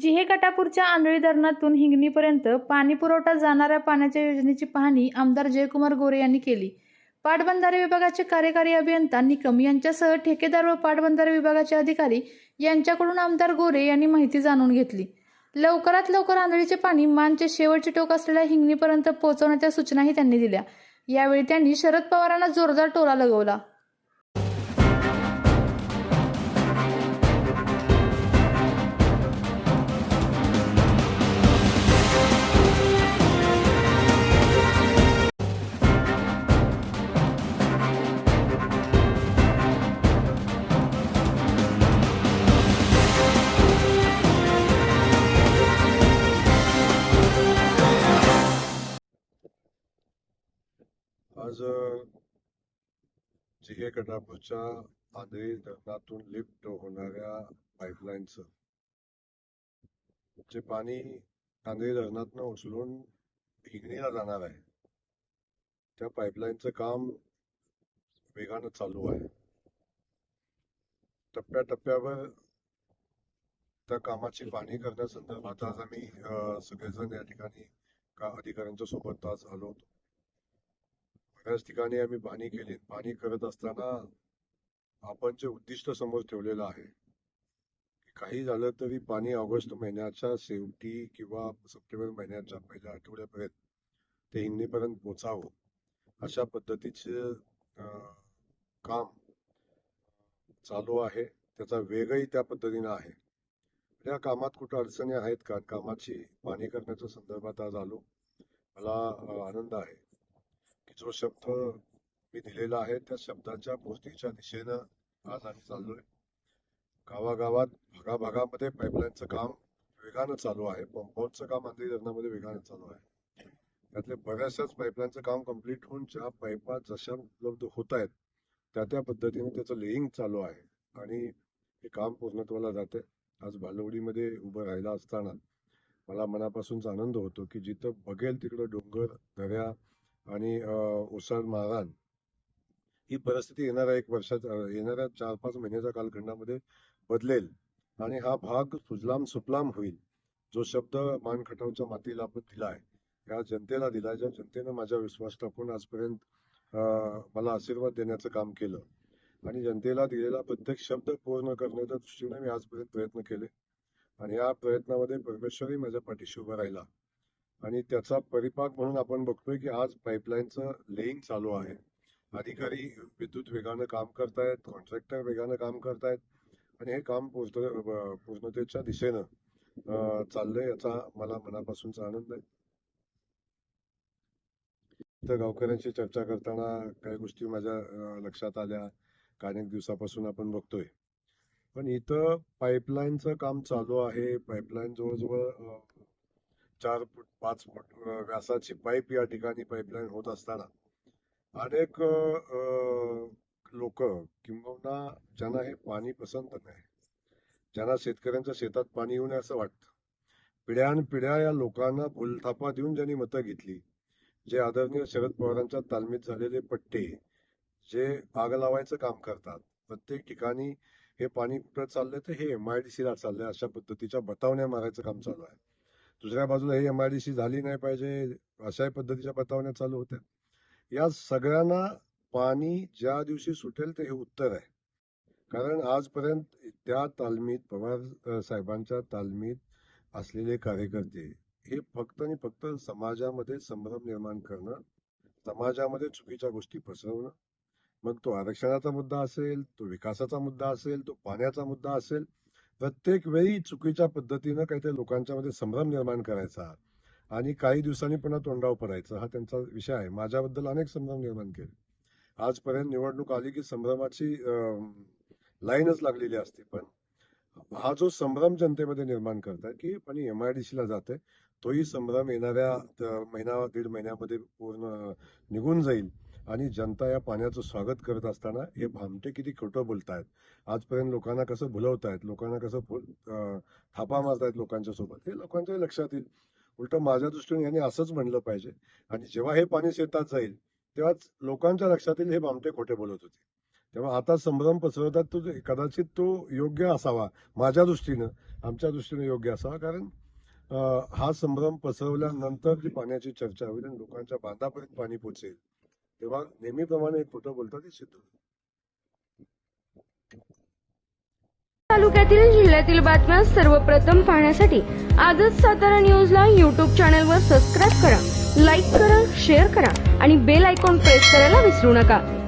जिहे कटापूरच्या आंधळी धरणातून हिंगणीपर्यंत पाणी पुरवठा जाणाऱ्या पाण्याच्या योजनेची पाहणी आमदार जयकुमार गोरे यांनी केली. पाटबंधारे विभागाचे कार्यकारी अभियंता निकम यांच्यासह ठेकेदार व पाटबंधारे विभागाचे अधिकारी यांच्याकडून आमदार गोरे यांनी माहिती जाणून घेतली. लवकरात लवकर आंधळीचे पाणी मानचे शेवटचे टोक असलेल्या हिंगणीपर्यंत पोहोचवण्याच्या सूचनाही त्यांनी दिल्या. यावेळी त्यांनी शरद पवारांना जोरदार टोला लगवला. आज जिहे कटापूरच्या आंधळी धरणातून लिफ्ट होणाऱ्या पाईपलाईनचं. जे पाणी आंधळी धरणातनं उचलून हिंगणीला जाणार आहे त्या पाईपलाईनचं काम वेगानं चालू आहे. टप्प्याटप्प्यावर त्या कामाची पाहणी करण्यासंदर्भात आज आम्ही सगळेजण या ठिकाणी का अधिकाऱ्यांच्या सोबत आज आलो होतो. बऱ्याच ठिकाणी आम्ही पाणी केली पाणी करत असताना आपण जे उद्दिष्ट समोर ठेवलेलं आहे काही झालं तरी पाणी ऑगस्ट महिन्याच्या शेवटी किंवा सप्टेंबर महिन्याच्या पहिल्या आठवड्यापर्यंत ते हिंगणीपर्यंत पोचावं अशा पद्धतीचे काम चालू आहे. त्याचा वेगही त्या पद्धतीनं आहे. या कामात कुठं अडचणी आहेत का? कामाची पाणी करण्याच्या संदर्भात आज आलो. मला आनंद आहे. जो शब्द मी दिलेला आहे त्या शब्दाच्या पूर्तीच्या दिशेनं आज आम्ही चाललोय. गावागावात भागाभागामध्ये पाईपलाईनचं काम वेगानं चालू आहे. पंपहाऊसचं काम आंध्री धरणामध्ये वेगानं चालू आहे. त्यातले बऱ्याचशाच पाईपलाईनचं काम कंप्लीट होऊन ज्या पाईपा जशा उपलब्ध होत आहेत त्या त्या पद्धतीने त्याचं लेईंग चालू आहे. आणि हे काम पूर्णत्वाला जाते. आज भालवडीमध्ये उभं राहिला असताना मला मनापासूनच आनंद होतो की जिथं बघेल तिकडं डोंगर दऱ्या आणि ओसाड ही परिस्थिती येणाऱ्या एक वर्षात येणाऱ्या चार पाच महिन्याच्या कालखंडामध्ये बदलेल आणि हा भाग सुजलाम सुफलाम होईल जो शब्द मान खटावच्या मातीला आपण दिलाय. या जनतेला दिलाय ज्या जनतेनं माझा विश्वास टाकून आजपर्यंत अं, मला आशीर्वाद देण्याचं काम केलं आणि जनतेला दिलेला प्रत्येक शब्द पूर्ण करण्याच्या दृष्टीने मी आजपर्यंत प्रयत्न केले आणि या प्रयत्नामध्ये परमेश्वरही माझ्या पाठीशी उभा राहिला. आणि त्याचा परिपाक म्हणून आपण बघतोय की आज पाईपलाईनचं लेईंग चालू आहे. अधिकारी विद्युत वेगानं काम करतायत कॉन्ट्रॅक्टर वेगानं काम करतायत आणि हे काम पूर्ण पूर्णतेच्या दिशेनं चाललंय याचा मला मनापासूनचा आनंद आहे. तर गावकऱ्यांशी चर्चा करताना काही गोष्टी माझ्या लक्षात आल्या. काही अनेक दिवसापासून आपण बघतोय. पण इथं पाईपलाईनचं काम चालू आहे. पाईपलाईन जवळजवळ चार फूट पाच फूट व्यासाची पाईप या ठिकाणी पाईपलाईन होत असताना अनेक लोक किंबहुना ज्यांना हे पाणी पसंत नाही ज्यांना शेतकऱ्यांच्या शेतात पाणी येऊ नये असं वाटतं. पिढ्यान पिढ्या या लोकांना फुलथापा देऊन ज्यांनी मतं घेतली जे आदरणीय शरद पवारांच्या तालमीत झालेले पट्टे जे आग लावायचं काम करतात प्रत्येक ठिकाणी हे पाणी कुठं चाललंय तर हे एम आय डी सीला चाललंय अशा पद्धतीच्या बतावण्या मारायचं काम चालू आहे. दुसऱ्या बाजूला हे एम आय डी सी झाली नाही पाहिजे अशा पद्धतीच्या बतावण्या चालू होत्या. या सगळ्यांना पाणी ज्या दिवशी सुटेल ते हे उत्तर आहे. कारण आजपर्यंत त्या तालमीत पवार साहेबांच्या तालमीत असलेले कार्यकर्ते हे फक्त आणि फक्त समाजामध्ये संभ्रम निर्माण करणं समाजामध्ये चुकीच्या गोष्टी पसरवणं मग तो आरक्षणाचा मुद्दा असेल तो विकासाचा मुद्दा असेल तो पाण्याचा मुद्दा असेल प्रत्येक वेळी चुकीच्या पद्धतीनं काहीतरी लोकांच्या मध्ये संभ्रम निर्माण करायचा आणि काही दिवसांनी पुन्हा तोंडावर पडायचं हा त्यांचा विषय आहे. माझ्याबद्दल अनेक संभ्रम निर्माण केले. आजपर्यंत निवडणूक आली की संभ्रमाची अं, लाईनच लागलेली असते. पण हा जो संभ्रम जनतेमध्ये निर्माण करतात की पण एम आय डी जाते तोही संभ्रम येणाऱ्या महिना दीड महिन्यामध्ये पूर्ण निघून जाईल. आणि जनता या पाण्याचं स्वागत करत असताना हे भामटे किती खोटं बोलतायत. आजपर्यंत लोकांना कसं भुलवतायत लोकांना कसं थापा मारतायत लोकांच्या सोबत हे लोकांच्या लक्षात येईल. उलट माझ्या दृष्टीने यांनी असंच म्हणलं पाहिजे. आणि जेव्हा हे पाणी शेतात जाईल तेव्हाच लोकांच्या लक्षात येईल हे भामटे खोटे बोलत होते. तेव्हा आता संभ्रम पसरवतात तो कदाचित तो योग्य असावा माझ्या दृष्टीनं आमच्या दृष्टीने योग्य असावा. कारण हा संभ्रम पसरवल्यानंतर जी पाण्याची चर्चा होईल आणि लोकांच्या बांधापर्यंत पाणी पोचेल तेव्हा नेहमीप्रमाणे खोटं बोलतात सिद्ध तालुक्यातील जिल्ह्यातील बातम्या सर्वप्रथम पाहण्यासाठी आजच सातारा न्यूजला युट्यूब चॅनलवर सबस्क्राईब करा लाईक करा शेअर करा आणि बेल आयकॉन प्रेस करायला विसरू नका.